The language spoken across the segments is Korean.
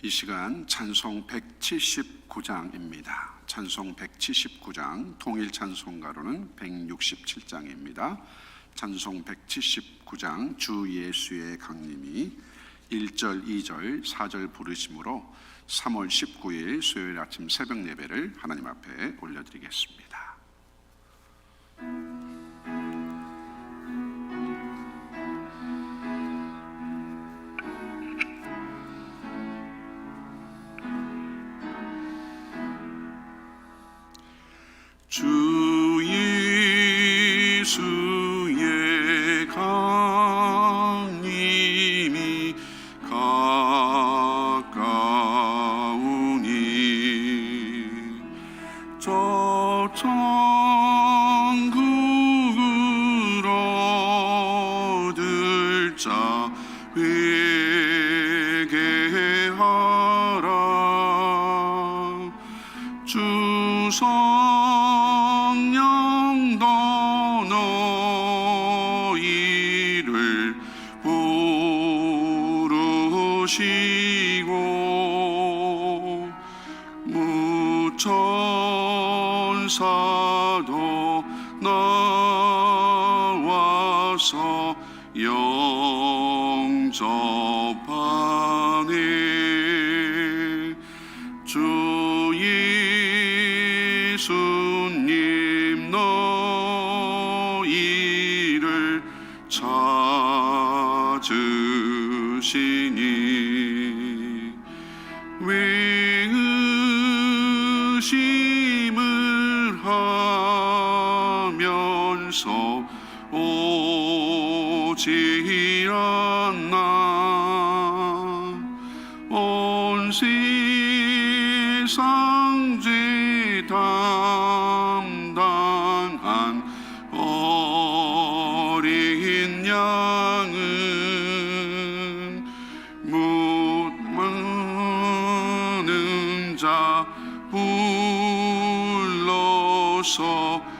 이 시간 찬송 179장입니다. 찬송 179장 통일 찬송가로는 167장입니다. 찬송 179장 주 예수의 강림이 1절, 2절, 4절 부르심으로 3월 19일 수요일 아침 새벽 예배를 하나님 앞에 올려드리겠습니다. 부르시고 무천사 불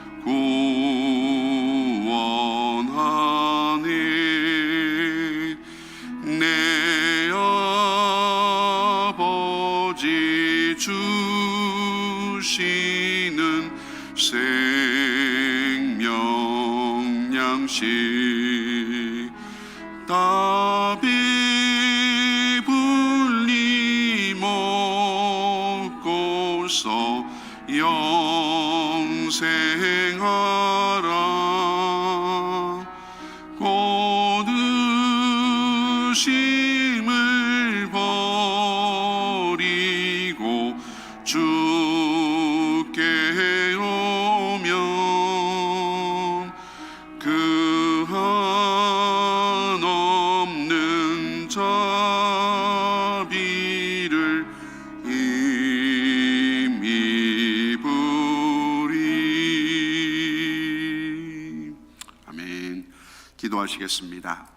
기도하시겠습니다.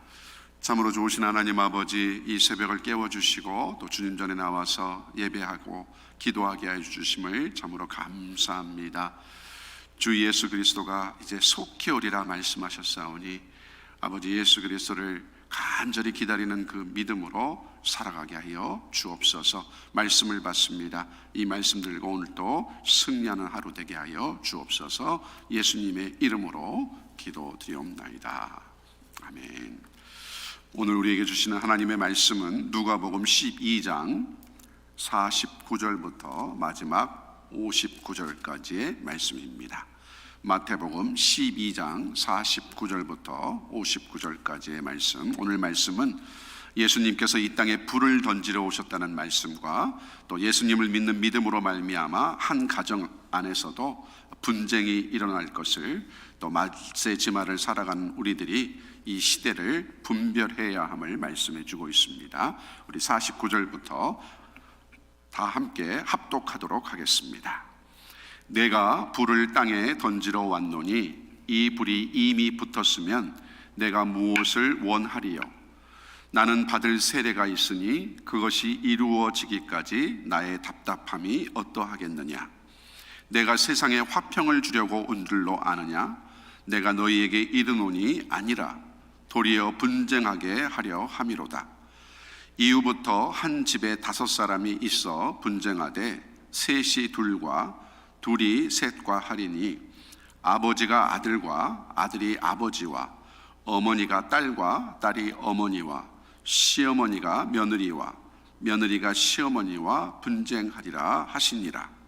참으로 좋으신 하나님 아버지 이 새벽을 깨워주시고 또 주님 전에 나와서 예배하고 기도하게 해 주심을 참으로 감사합니다. 주 예수 그리스도가 이제 속히 오리라 말씀하셨사오니 아버지 예수 그리스도를 간절히 기다리는 그 믿음으로 살아가게 하여 주옵소서 말씀을 받습니다. 이 말씀 들고 오늘 또 승리하는 하루 되게 하여 주옵소서 예수님의 이름으로 기도드리옵나이다 아멘 오늘 우리에게 주시는 하나님의 말씀은 누가복음 12장 49절부터 마지막 59절까지의 말씀입니다. 마태복음 12장 49절부터 59절까지의 말씀. 오늘 말씀은 예수님께서 이 땅에 불을 던지러 오셨다는 말씀과 또 예수님을 믿는 믿음으로 말미암아 한 가정 안에서도 분쟁이 일어날 것을 또 말세 지마를 살아가는 우리들이 이 시대를 분별해야 함을 말씀해 주고 있습니다. 우리 49절부터 다 함께 합독하도록 하겠습니다. 내가 불을 땅에 던지러 왔노니 이 불이 이미 붙었으면 내가 무엇을 원하리요? 나는 받을 세례가 있으니 그것이 이루어지기까지 나의 답답함이 어떠하겠느냐? 내가 세상에 화평을 주려고 온 줄로 아느냐? 내가 너희에게 이르노니 아니라 도리어 분쟁하게 하려 함이로다. 이후부터 한 집에 다섯 사람이 있어 분쟁하되 셋이 둘과 둘이 셋과 하리니 아버지가 아들과 아들이 아버지와 어머니가 딸과 딸이 어머니와 시어머니가 며느리와 며느리가 시어머니와 분쟁하리라 하시니라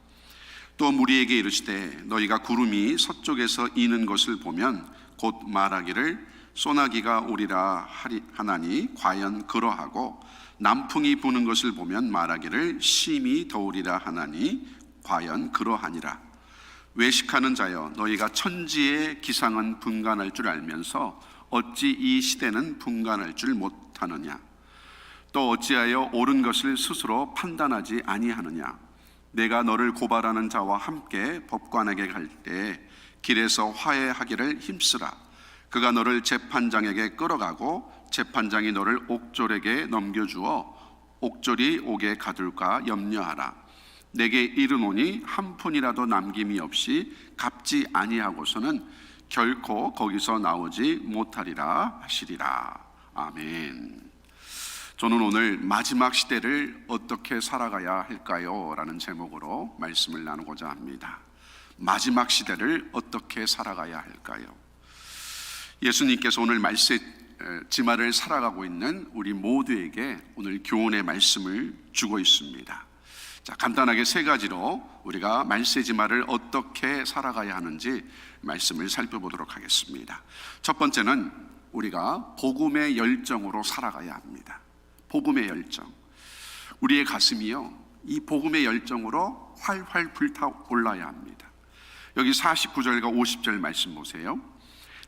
또 무리에게 이르시되 너희가 구름이 서쪽에서 이는 것을 보면 곧 말하기를 소나기가 오리라 하나니 과연 그러하고 남풍이 부는 것을 보면 말하기를 심히 더우리라 하나니 과연 그러하니라. 외식하는 자여 너희가 천지의 기상은 분간할 줄 알면서 어찌 이 시대는 분간할 줄 못하느냐? 또 어찌하여 옳은 것을 스스로 판단하지 아니하느냐 내가 너를 고발하는 자와 함께 법관에게 갈 때 길에서 화해하기를 힘쓰라. 그가 너를 재판장에게 끌어가고 재판장이 너를 옥졸에게 넘겨주어 옥졸이 옥에 가둘까 염려하라. 내게 이르노니 한 푼이라도 남김이 없이 갚지 아니하고서는 결코 거기서 나오지 못하리라 하시리라. 아멘. 저는 오늘 마지막 시대를 어떻게 살아가야 할까요? 라는 제목으로 말씀을 나누고자 합니다. 마지막 시대를 어떻게 살아가야 할까요? 예수님께서 오늘 말세 지마를 살아가고 있는 우리 모두에게 오늘 교훈의 말씀을 주고 있습니다. 자, 간단하게 세 가지로 우리가 말세지마를 어떻게 살아가야 하는지 말씀을 살펴보도록 하겠습니다. 첫 번째는 우리가 복음의 열정으로 살아가야 합니다. 복음의 열정. 우리의 가슴이요. 이 복음의 열정으로 활활 불타 올라야 합니다. 여기 49절과 50절 말씀 보세요.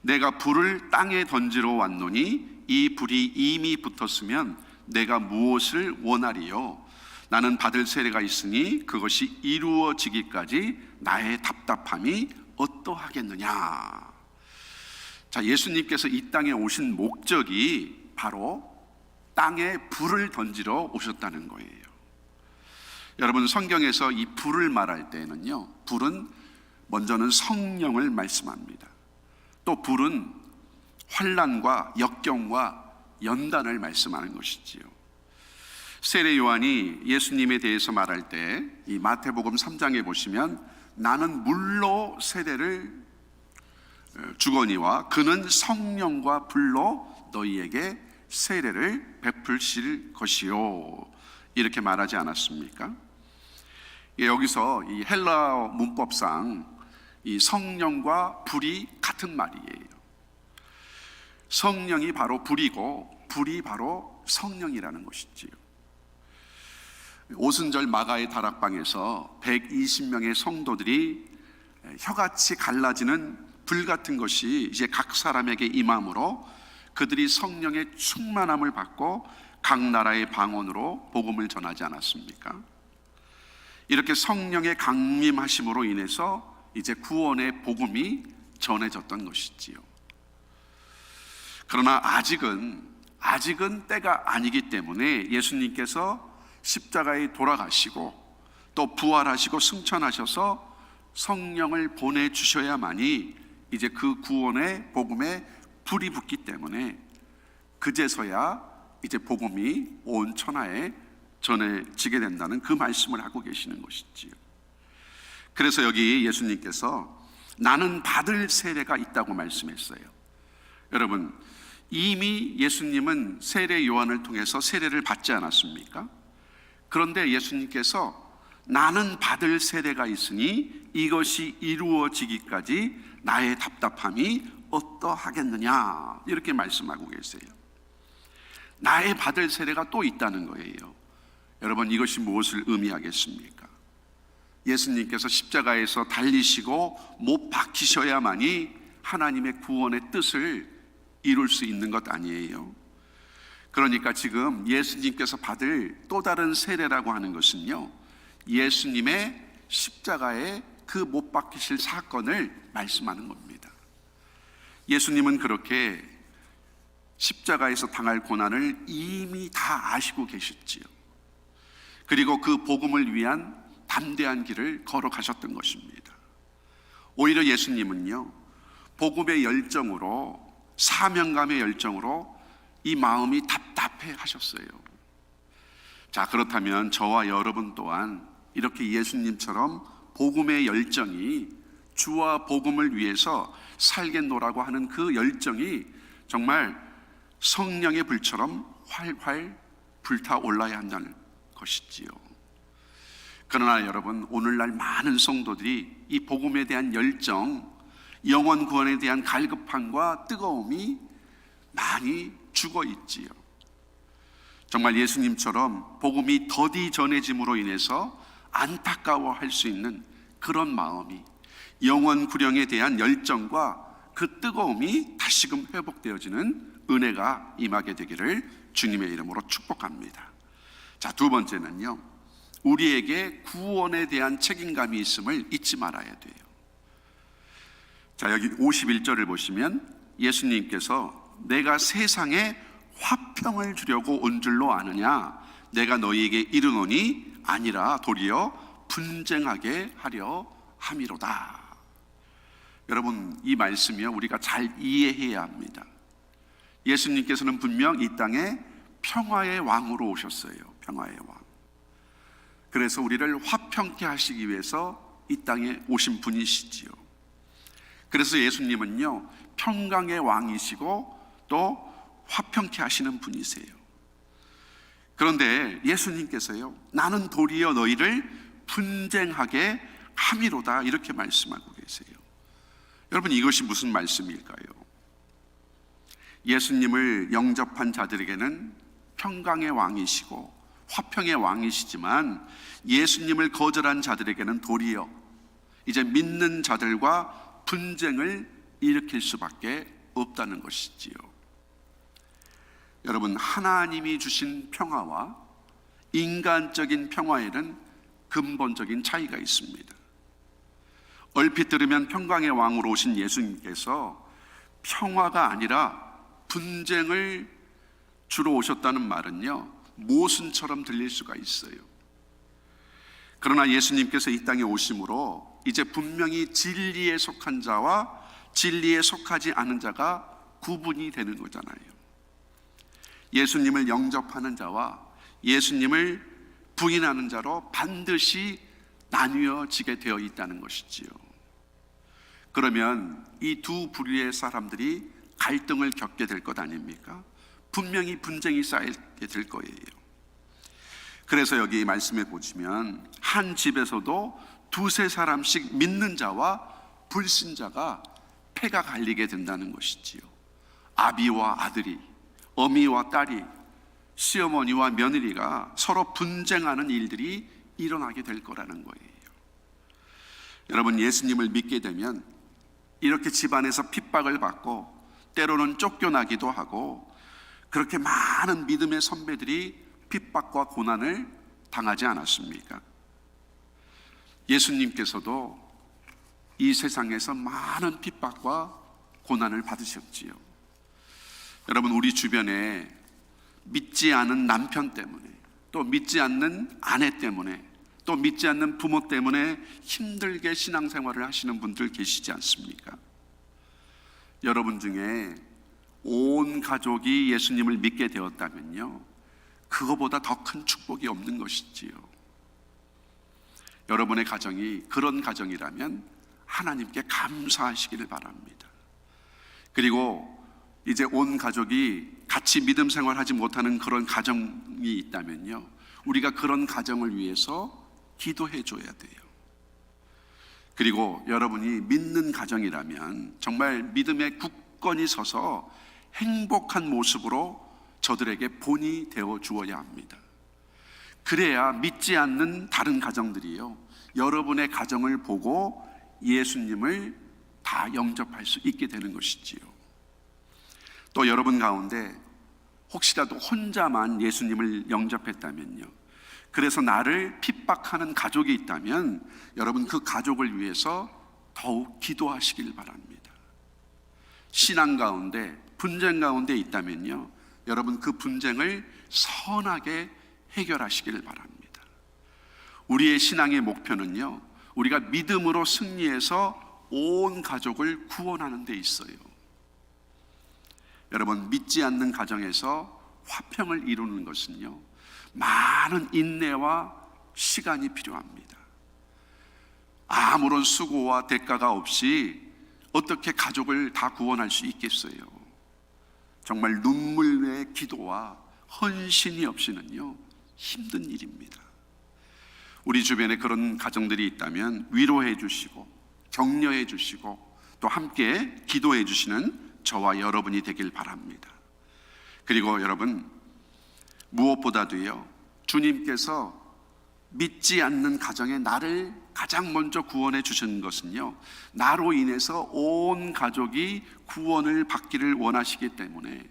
내가 불을 땅에 던지러 왔노니 이 불이 이미 붙었으면 내가 무엇을 원하리요? 나는 받을 세례가 있으니 그것이 이루어지기까지 나의 답답함이 어떠하겠느냐. 자, 예수님께서 이 땅에 오신 목적이 바로 땅에 불을 던지러 오셨다는 거예요. 여러분 성경에서 이 불을 말할 때는요. 불은 먼저는 성령을 말씀합니다. 또 불은 환란과 역경과 연단을 말씀하는 것이지요. 세례 요한이 예수님에 대해서 말할 때 이 마태복음 3장에 보시면 나는 물로 세례를 어, 주거니와 그는 성령과 불로 너희에게 세례를 베풀실 것이요 이렇게 말하지 않았습니까? 예, 여기서 이 헬라 문법상 이 성령과 불이 같은 말이에요. 성령이 바로 불이고 불이 바로 성령이라는 것이지요. 오순절 마가의 다락방에서 120명의 성도들이 혀같이 갈라지는 불 같은 것이 이제 각 사람에게 임함으로 그들이 성령의 충만함을 받고 각 나라의 방언으로 복음을 전하지 않았습니까? 이렇게 성령의 강림하심으로 인해서 이제 구원의 복음이 전해졌던 것이지요. 그러나 아직은 아직은 때가 아니기 때문에 예수님께서 십자가에 돌아가시고 또 부활하시고 승천하셔서 성령을 보내 주셔야만이 이제 그 구원의 복음에 불이 붙기 때문에 그제서야 이제 복음이 온 천하에 전해지게 된다는 그 말씀을 하고 계시는 것이지요. 그래서 여기 예수님께서 나는 받을 세례가 있다고 말씀했어요. 여러분, 이미 예수님은 세례 요한을 통해서 세례를 받지 않았습니까? 그런데 예수님께서 나는 받을 세례가 있으니 이것이 이루어지기까지 나의 답답함이 어떠하겠느냐 이렇게 말씀하고 계세요. 나의 받을 세례가 또 있다는 거예요. 여러분 이것이 무엇을 의미하겠습니까? 예수님께서 십자가에서 달리시고 못 박히셔야만이 하나님의 구원의 뜻을 이룰 수 있는 것 아니에요. 그러니까 지금 예수님께서 받을 또 다른 세례라고 하는 것은요. 예수님의 십자가의 그 못 박히실 사건을 말씀하는 겁니다. 예수님은 그렇게 십자가에서 당할 고난을 이미 다 아시고 계셨지요. 그리고 그 복음을 위한 담대한 길을 걸어가셨던 것입니다. 오히려 예수님은요, 복음의 열정으로, 사명감의 열정으로 이 마음이 답답해 하셨어요. 자, 그렇다면 저와 여러분 또한 이렇게 예수님처럼 복음의 열정이 주와 복음을 위해서 살겠노라고 하는 그 열정이 정말 성령의 불처럼 활활 불타올라야 한다는 것이지요. 그러나 여러분, 오늘날 많은 성도들이 이 복음에 대한 열정, 영원 구원에 대한 갈급함과 뜨거움이 많이 죽어 있지요. 정말 예수님처럼 복음이 더디 전해짐으로 인해서 안타까워할 수 있는 그런 마음이 영원 구령에 대한 열정과 그 뜨거움이 다시금 회복되어지는 은혜가 임하게 되기를 주님의 이름으로 축복합니다. 자, 두 번째는요. 우리에게 구원에 대한 책임감이 있음을 잊지 말아야 돼요. 자, 여기 51절을 보시면 예수님께서 내가 세상에 화평을 주려고 온 줄로 아느냐 내가 너희에게 이르노니 아니라 도리어 분쟁하게 하려 함이로다. 여러분 이 말씀이요 우리가 잘 이해해야 합니다. 예수님께서는 분명 이 땅에 평화의 왕으로 오셨어요. 평화의 왕. 그래서 우리를 화평케 하시기 위해서 이 땅에 오신 분이시지요. 그래서 예수님은요 평강의 왕이시고 또 화평케 하시는 분이세요. 그런데 예수님께서요 나는 도리어 너희를 분쟁하게 함이로다 이렇게 말씀하고 계세요. 여러분 이것이 무슨 말씀일까요? 예수님을 영접한 자들에게는 평강의 왕이시고 화평의 왕이시지만 예수님을 거절한 자들에게는 도리어 이제 믿는 자들과 분쟁을 일으킬 수밖에 없다는 것이지요. 여러분 하나님이 주신 평화와 인간적인 평화에는 근본적인 차이가 있습니다. 얼핏 들으면 평강의 왕으로 오신 예수님께서 평화가 아니라 분쟁을 주로 오셨다는 말은요, 모순처럼 들릴 수가 있어요. 그러나 예수님께서 이 땅에 오심으로 이제 분명히 진리에 속한 자와 진리에 속하지 않은 자가 구분이 되는 거잖아요. 예수님을 영접하는 자와 예수님을 부인하는 자로 반드시 나뉘어지게 되어 있다는 것이지요. 그러면 이 두 부류의 사람들이 갈등을 겪게 될 것 아닙니까? 분명히 분쟁이 쌓이게 될 거예요. 그래서 여기 말씀에 보시면 한 집에서도 두세 사람씩 믿는 자와 불신자가 패가 갈리게 된다는 것이지요. 아비와 아들이, 어미와 딸이, 시어머니와 며느리가 서로 분쟁하는 일들이 일어나게 될 거라는 거예요. 여러분 예수님을 믿게 되면 이렇게 집안에서 핍박을 받고 때로는 쫓겨나기도 하고 그렇게 많은 믿음의 선배들이 핍박과 고난을 당하지 않았습니까? 예수님께서도 이 세상에서 많은 핍박과 고난을 받으셨지요. 여러분 우리 주변에 믿지 않은 남편 때문에 또 믿지 않는 아내 때문에 또 믿지 않는 부모 때문에 힘들게 신앙생활을 하시는 분들 계시지 않습니까? 여러분 중에 온 가족이 예수님을 믿게 되었다면요. 그거보다 더 큰 축복이 없는 것이지요. 여러분의 가정이 그런 가정이라면 하나님께 감사하시기를 바랍니다. 그리고 이제 온 가족이 같이 믿음 생활하지 못하는 그런 가정이 있다면요. 우리가 그런 가정을 위해서 기도해 줘야 돼요. 그리고 여러분이 믿는 가정이라면 정말 믿음의 굳건히 서서 행복한 모습으로 저들에게 본이 되어 주어야 합니다. 그래야 믿지 않는 다른 가정들이요. 여러분의 가정을 보고 예수님을 다 영접할 수 있게 되는 것이지요. 또 여러분 가운데 혹시라도 혼자만 예수님을 영접했다면요. 그래서 나를 핍박하는 가족이 있다면 여러분 그 가족을 위해서 더욱 기도하시길 바랍니다. 신앙 가운데 분쟁 가운데 있다면요. 여러분 그 분쟁을 선하게 해결하시길 바랍니다. 우리의 신앙의 목표는요. 우리가 믿음으로 승리해서 온 가족을 구원하는 데 있어요. 여러분 믿지 않는 가정에서 화평을 이루는 것은요. 많은 인내와 시간이 필요합니다. 아무런 수고와 대가가 없이 어떻게 가족을 다 구원할 수 있겠어요? 정말 눈물의 기도와 헌신이 없이는요, 힘든 일입니다. 우리 주변에 그런 가정들이 있다면 위로해 주시고, 격려해 주시고, 또 함께 기도해 주시는 저와 여러분이 되길 바랍니다. 그리고 여러분, 무엇보다도요, 주님께서 믿지 않는 가정에 나를 가장 먼저 구원해 주신 것은요, 나로 인해서 온 가족이 구원을 받기를 원하시기 때문에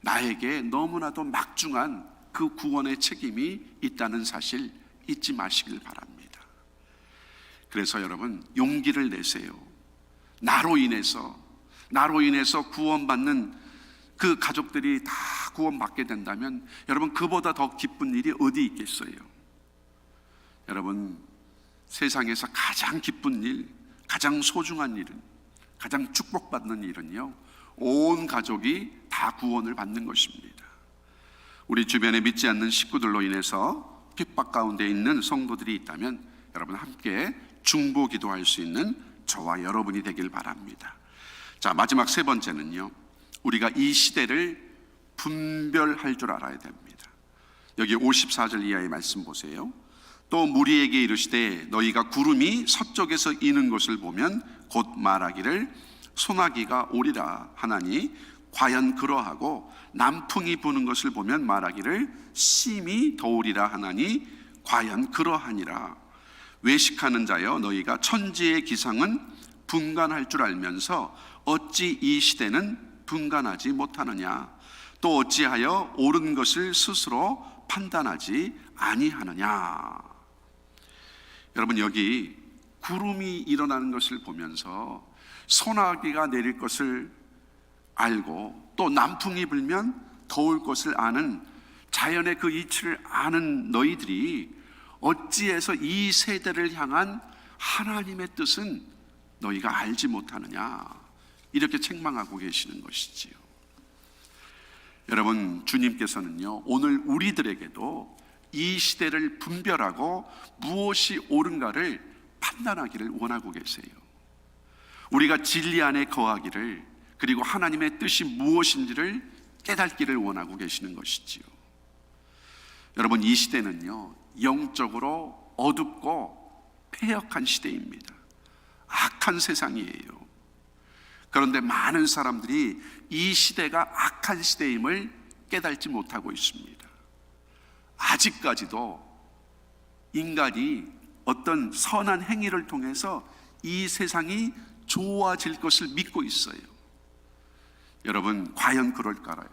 나에게 너무나도 막중한 그 구원의 책임이 있다는 사실 잊지 마시길 바랍니다. 그래서 여러분, 용기를 내세요. 나로 인해서, 나로 인해서 구원받는 그 가족들이 다 구원받게 된다면 여러분, 그보다 더 기쁜 일이 어디 있겠어요? 여러분, 세상에서 가장 기쁜 일, 가장 소중한 일은, 가장 축복받는 일은요, 온 가족이 다 구원을 받는 것입니다. 우리 주변에 믿지 않는 식구들로 인해서 핍박 가운데 있는 성도들이 있다면 여러분 함께 중보 기도할 수 있는 저와 여러분이 되길 바랍니다. 자, 마지막 세 번째는요, 우리가 이 시대를 분별할 줄 알아야 됩니다. 여기 54절 이하의 말씀 보세요. 또 무리에게 이르시되 너희가 구름이 서쪽에서 이는 것을 보면 곧 말하기를 소나기가 오리라 하나니 과연 그러하고 남풍이 부는 것을 보면 말하기를 심히 더우리라 하나니 과연 그러하니라 외식하는 자여 너희가 천지의 기상은 분간할 줄 알면서 어찌 이 시대는 분간하지 못하느냐 또 어찌하여 옳은 것을 스스로 판단하지 아니하느냐 여러분 여기 구름이 일어나는 것을 보면서 소나기가 내릴 것을 알고 또 남풍이 불면 더울 것을 아는 자연의 그 이치를 아는 너희들이 어찌해서 이 세대를 향한 하나님의 뜻은 너희가 알지 못하느냐 이렇게 책망하고 계시는 것이지요. 여러분 주님께서는요 오늘 우리들에게도 이 시대를 분별하고 무엇이 옳은가를 판단하기를 원하고 계세요. 우리가 진리 안에 거하기를 그리고 하나님의 뜻이 무엇인지를 깨닫기를 원하고 계시는 것이지요. 여러분 이 시대는요 영적으로 어둡고 폐역한 시대입니다. 악한 세상이에요. 그런데 많은 사람들이 이 시대가 악한 시대임을 깨닫지 못하고 있습니다. 아직까지도 인간이 어떤 선한 행위를 통해서 이 세상이 좋아질 것을 믿고 있어요. 여러분, 과연 그럴까요?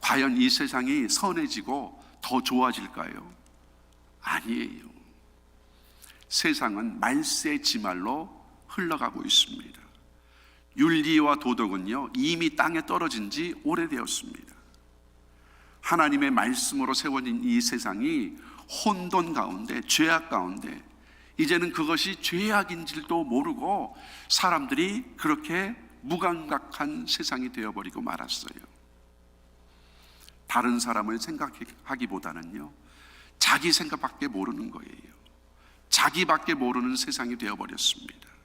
과연 이 세상이 선해지고 더 좋아질까요? 아니에요. 세상은 말세 지말로 흘러가고 있습니다. 윤리와 도덕은요, 이미 땅에 떨어진 지 오래되었습니다. 하나님의 말씀으로 세워진 이 세상이 혼돈 가운데, 죄악 가운데, 이제는 그것이 죄악인지도 모르고 사람들이 그렇게 무감각한 세상이 되어버리고 말았어요. 다른 사람을 생각하기보다는요, 자기 생각밖에 모르는 거예요. 자기밖에 모르는 세상이 되어버렸습니다.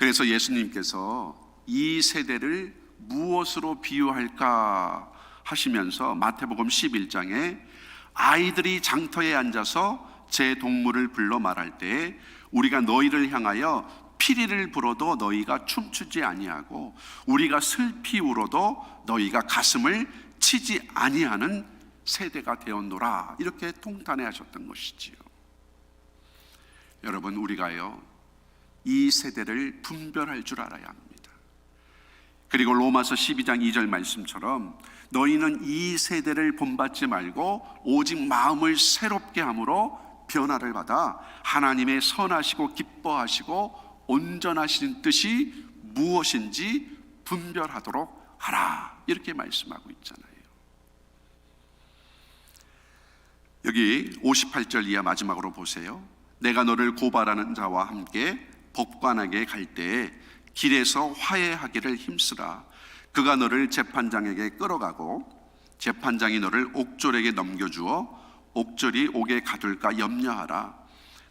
그래서 예수님께서 이 세대를 무엇으로 비유할까 하시면서 마태복음 11장에 아이들이 장터에 앉아서 제 동물을 불러 말할 때 우리가 너희를 향하여 피리를 불어도 너희가 춤추지 아니하고 우리가 슬피 울어도 너희가 가슴을 치지 아니하는 세대가 되었노라 이렇게 통탄해 하셨던 것이지요. 여러분 우리가요 이 세대를 분별할 줄 알아야 합니다. 그리고 로마서 12장 2절 말씀처럼 너희는 이 세대를 본받지 말고 오직 마음을 새롭게 함으로 변화를 받아 하나님의 선하시고 기뻐하시고 온전하신 뜻이 무엇인지 분별하도록 하라 이렇게 말씀하고 있잖아요. 여기 58절 이하 마지막으로 보세요. 내가 너를 고발하는 자와 함께 법관에게 갈 때에 길에서 화해하기를 힘쓰라. 그가 너를 재판장에게 끌어가고 재판장이 너를 옥졸에게 넘겨주어 옥졸이 옥에 가둘까 염려하라.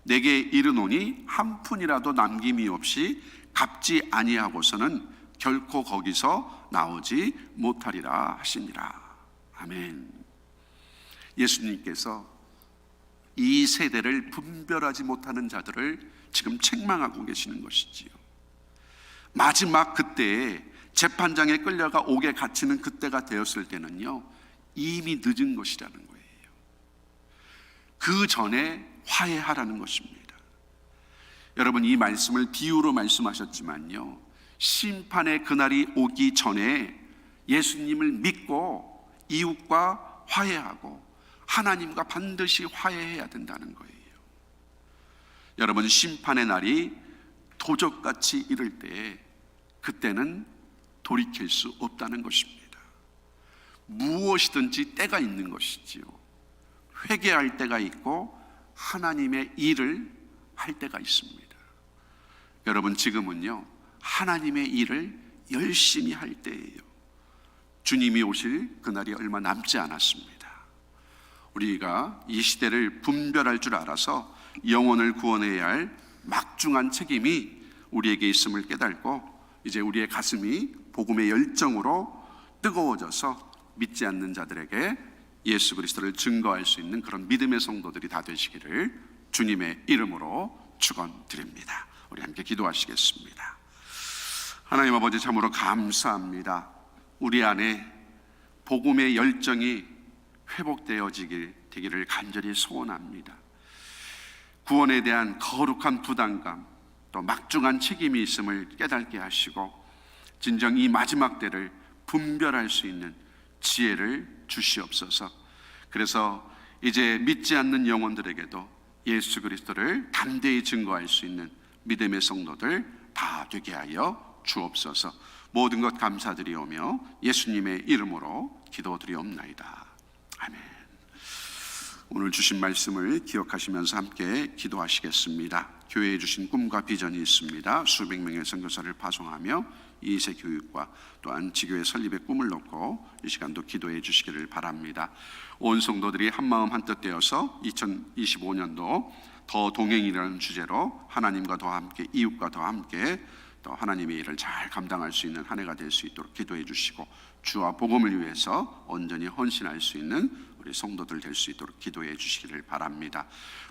내게 이르노니 한 푼이라도 남김이 없이 갚지 아니하고서는 결코 거기서 나오지 못하리라 하시니라. 아멘. 예수님께서 이 세대를 분별하지 못하는 자들을 지금 책망하고 계시는 것이지요. 마지막 그때에 재판장에 끌려가 옥에 갇히는 그때가 되었을 때는요, 이미 늦은 것이라는 거예요. 그 전에 화해하라는 것입니다. 여러분, 이 말씀을 비유로 말씀하셨지만요, 심판의 그날이 오기 전에 예수님을 믿고 이웃과 화해하고 하나님과 반드시 화해해야 된다는 거예요. 여러분, 심판의 날이 도적같이 이를 때 그때는 돌이킬 수 없다는 것입니다. 무엇이든지 때가 있는 것이지요. 회개할 때가 있고 하나님의 일을 할 때가 있습니다. 여러분 지금은요 하나님의 일을 열심히 할 때예요. 주님이 오실 그날이 얼마 남지 않았습니다. 우리가 이 시대를 분별할 줄 알아서 영혼을 구원해야 할 막중한 책임이 우리에게 있음을 깨닫고 이제 우리의 가슴이 복음의 열정으로 뜨거워져서 믿지 않는 자들에게 예수 그리스도를 증거할 수 있는 그런 믿음의 성도들이 다 되시기를 주님의 이름으로 축원드립니다. 우리 함께 기도하시겠습니다. 하나님 아버지 참으로 감사합니다. 우리 안에 복음의 열정이 회복되어지길 되기를 간절히 소원합니다. 구원에 대한 거룩한 부담감 또 막중한 책임이 있음을 깨닫게 하시고 진정 이 마지막 때를 분별할 수 있는 지혜를 주시옵소서. 그래서 이제 믿지 않는 영혼들에게도 예수 그리스도를 담대히 증거할 수 있는 믿음의 성도들 다 되게 하여 주옵소서. 모든 것 감사드리오며 예수님의 이름으로 기도드리옵나이다. 오늘 주신 말씀을 기억하시면서 함께 기도하시겠습니다. 교회에 주신 꿈과 비전이 있습니다. 수백 명의 선교사를 파송하며 이세 교육과 또한 지교회 설립의 꿈을 놓고 이 시간도 기도해 주시기를 바랍니다. 온 성도들이 한 마음 한뜻 되어서 2025년도 더 동행이라는 주제로 하나님과 더 함께 이웃과 더 함께 또 하나님의 일을 잘 감당할 수 있는 한 해가 될 수 있도록 기도해 주시고 주와 복음을 위해서 온전히 헌신할 수 있는 우리 성도들 될 수 있도록 기도해 주시기를 바랍니다.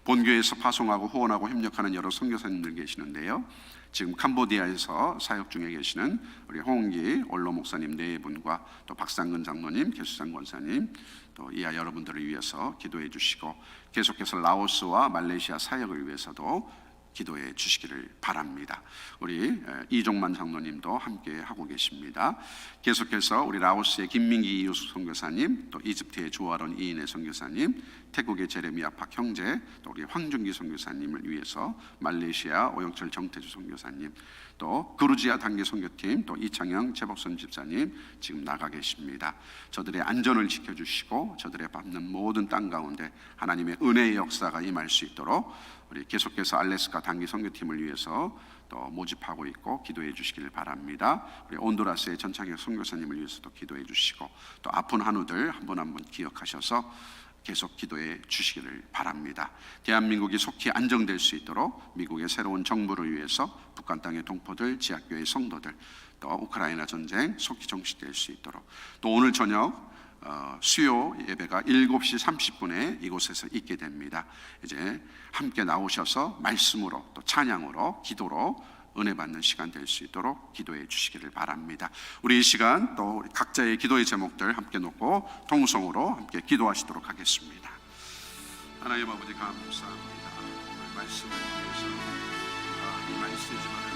본교에서 파송하고 후원하고 협력하는 여러 선교사님들 계시는데요. 지금 캄보디아에서 사역 중에 계시는 우리 홍기 원로 목사님 네 분과 또 박상근 장로님, 개수장 권사님, 또 이하 여러분들을 위해서 기도해 주시고 계속해서 라오스와 말레이시아 사역을 위해서도 기도해 주시기를 바랍니다. 우리 이종만 장로님도 함께 하고 계십니다. 계속해서 우리 라오스의 김민기 이우수 선교사님, 또 이집트의 조아론 이인의 선교사님, 태국의 제레미야 박 형제, 또 우리 황준기 선교사님을 위해서 말레이시아 오영철 정태주 선교사님, 또 그루지아 단계 선교팀, 또 이창영 재복선 집사님 지금 나가 계십니다. 저들의 안전을 지켜주시고 저들의 밟는 모든 땅 가운데 하나님의 은혜의 역사가 임할 수 있도록 우리 계속해서 알래스카 단기 선교팀을 위해서 또 모집하고 있고 기도해 주시기를 바랍니다. 우리 온두라스의 전창혁 선교사님을 위해서도 기도해 주시고 또 아픈 한우들 한 분 한 분 기억하셔서 계속 기도해 주시기를 바랍니다. 대한민국이 속히 안정될 수 있도록 미국의 새로운 정부를 위해서 북한 땅의 동포들, 지하교회 성도들, 또 우크라이나 전쟁 속히 정식될 수 있도록 또 오늘 저녁 어, 수요 예배가 7시 30분에 이곳에서 있게 됩니다. 이제 함께 나오셔서 말씀으로 또 찬양으로 기도로 은혜 받는 시간 될 수 있도록 기도해 주시기를 바랍니다. 우리 이 시간 또 각자의 기도의 제목들 함께 놓고 통성으로 함께 기도하시도록 하겠습니다. 하나님 아버지 감사합니다. 말씀을 위해서 아, 이 말씀이지만